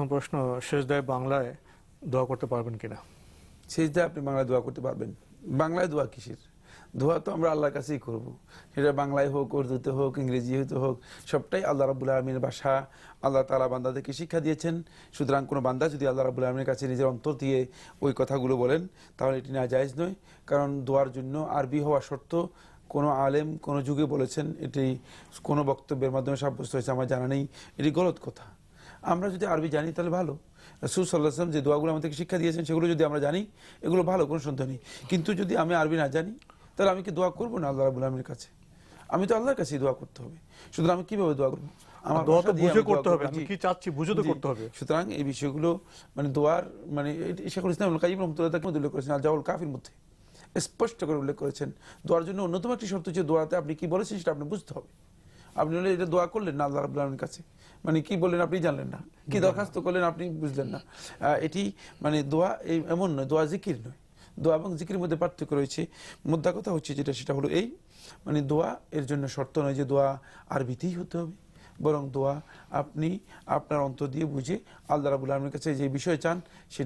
প্রথম প্রশ্ন, শেষ দায় বাংলায় দোয়া করতে পারবেন কিনা? সেজদা আপনি বাংলায় দোয়া করতে পারবেন। বাংলায় দোয়া কিসের? দোয়া তো আমরা আল্লাহর কাছেই করব। সেটা বাংলায় হোক, উর্দুতে হোক ইংরেজি হতে হোক, সবটাই আল্লাহ রাবুল আলমীর ভাষা। আল্লাহ তালা বান্দাদেরকে শিক্ষা দিয়েছেন। সুতরাং কোনো বান্দা যদি আল্লাহ রাবুল আলমীর কাছে নিজের অন্তর দিয়ে ওই কথাগুলো বলেন, তাহলে এটি না জায়েজ নয়। কারণ দোয়ার জন্য আরবি হওয়া সত্য কোনো আলেম কোনো যুগে বলেছেন, এটি কোনো বক্তব্যের মাধ্যমে সাব্যস্ত হয়েছে, আমার জানা নেই। এটি গলত কথা। আমরা যদি আরবি জানি তাহলে ভালো। রসুল সাল্লাহ সাল্লাম যে দোয়াগুলো আমাদেরকে শিক্ষা দিয়েছেন সেগুলো যদি আমরা জানি এগুলো ভালো কোনো সন্দেহ নেই। কিন্তু যদি আমি আরবি না জানি তাহলে আমি কি দোয়া করব না আল্লাহ রাবুল আলমীর কাছে? আমি তো আল্লাহর কাছেই দোয়া করতে হবে। সুতরাং আমি কীভাবে দোয়া করব? আমার দোয়া তো বুঝে করতে হবে আমি কি চাচ্ছি বুঝে তো করতে হবে। সুতরাং এই বিষয়গুলো মানে দোয়ার মানে এটি শেখুল ইসলাম কাজিম রহমতুল্লাহ তাকে উল্লেখ করেছেন আল জাউল কাফির মধ্যে। স্পষ্ট করে উল্লেখ করেছেন। দোয়ার জন্য অন্যতম একটি শর্ত হচ্ছে দোয়াতে আপনি কি বলেছেন সেটা আপনি বুঝতে হবে। আপনি এটা দোয়া করলেন না আল্লাহ রাবুল আলমীর কাছে। মানে কি বললেন আপনি জানলেন না। কি দরখাস্ত করলেন আপনি বুঝলেন না। এটি মানে দোয়া এই এমন নয় দোয়া জিকির নয়। দোয়া এবং জিকির মধ্যে পার্থক্য রয়েছে। মুদ্রা কথা হচ্ছে যেটা সেটা হলো এই মানে দোয়া এর জন্য শর্ত নয় যে দোয়া আরবিতেই হতে হবে। বরং দোয়া আপনি আপনার অন্তর দিয়ে বুঝে আল্লাহ রাবুল আলমীর কাছে যে বিষয় চান সেটা